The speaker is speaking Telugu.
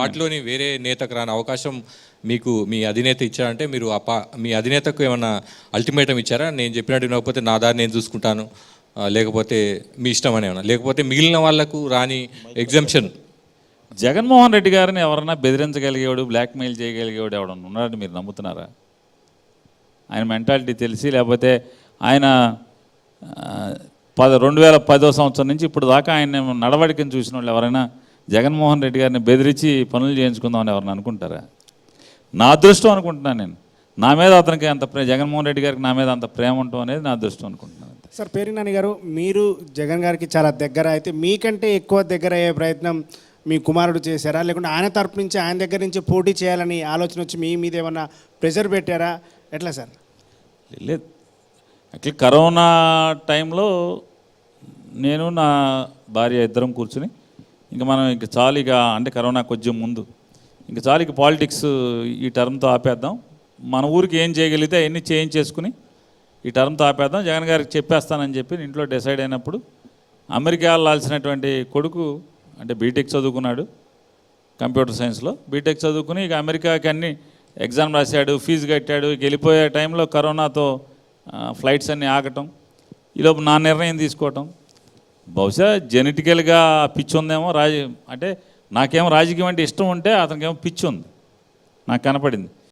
పార్టీలోని వేరే నేతకు రాని అవకాశం మీకు మీ అధినేత ఇచ్చారంటే మీరు ఆ పా మీ అధినేతకు ఏమన్నా అల్టిమేటం ఇచ్చారా? నేను చెప్పినట్టు వినకపోతే నా దారి నేను చూసుకుంటాను. లేకపోతే మీ ఇష్టం అని ఏమన్నా? లేకపోతే మిగిలిన వాళ్ళకు రాని ఎగ్జామ్షన్ జగన్మోహన్ రెడ్డి గారిని ఎవరన్నా బెదిరించగలిగేవాడు బ్లాక్మెయిల్ చేయగలిగేవాడు ఎవడన్నా ఉన్నాడని మీరు నమ్ముతున్నారా? ఆయన మెంటాలిటీ తెలిసి లేకపోతే ఆయన పద రెండు వేల పదో సంవత్సరం నుంచి ఇప్పుడు దాకా ఆయన నడవడికని చూసిన వాళ్ళు ఎవరైనా జగన్మోహన్ రెడ్డి గారిని బెదిరించి పనులు చేయించుకుందామని ఎవరైనా అనుకుంటారా? నా అదృష్టం అనుకుంటున్నాను నేను. నా మీద అతనికి అంత ప్రే జగన్మోహన్ రెడ్డి గారికి నా మీద అంత ప్రేమ ఉండటం అనేది నా అదృష్టం అనుకుంటున్నాను. సార్ పేరు నాని గారు మీరు జగన్ గారికి చాలా దగ్గర అయితే మీకంటే ఎక్కువ దగ్గర అయ్యే ప్రయత్నం మీ కుమారుడు చేశారా? లేకుంటే ఆయన తరపు నుంచి ఆయన దగ్గర నుంచి పోటీ చేయాలని ఆలోచన వచ్చి మీ మీద ఏమన్నా ప్రెషర్ పెట్టారా? ఎట్లా సార్? లేదు. యాక్చువల్లీ కరోనా టైంలో నేను నా భార్య ఇద్దరం కూర్చుని ఇంకా మనం ఇంక చాలు ఇక అంటే కరోనా కొంచెం ముందు. ఇంక చాలు ఇక పాలిటిక్స్ ఈ టర్మ్తో ఆపేద్దాం. మన ఊరికి ఏం చేయగలిగితే అవన్నీ చేయించేసుకుని ఈ టర్మ్తో ఆపేద్దాం. జగన్ గారికి చెప్పేస్తానని చెప్పి ఇంట్లో డిసైడ్ అయినప్పుడు అమెరికా వెళ్ళాల్సినటువంటి కొడుకు అంటే బీటెక్ చదువుకున్నాడు కంప్యూటర్ సైన్స్లో. బీటెక్ చదువుకుని ఇక అమెరికాకి అన్ని ఎగ్జామ్ రాశాడు ఫీజు కట్టాడు. వెళ్ళిపోయే టైంలో కరోనాతో ఫ్లైట్స్ అన్నీ ఆగటం. ఈలోపు నా నిర్ణయం తీసుకోవటం. బహుశా జెనెటికల్గా పిచ్చి ఉందేమో రాజ అంటే నాకేమో రాజకీయం అంటే ఇష్టం ఉంటే అతనికేమో పిచ్చి ఉంది నాకు కనపడింది.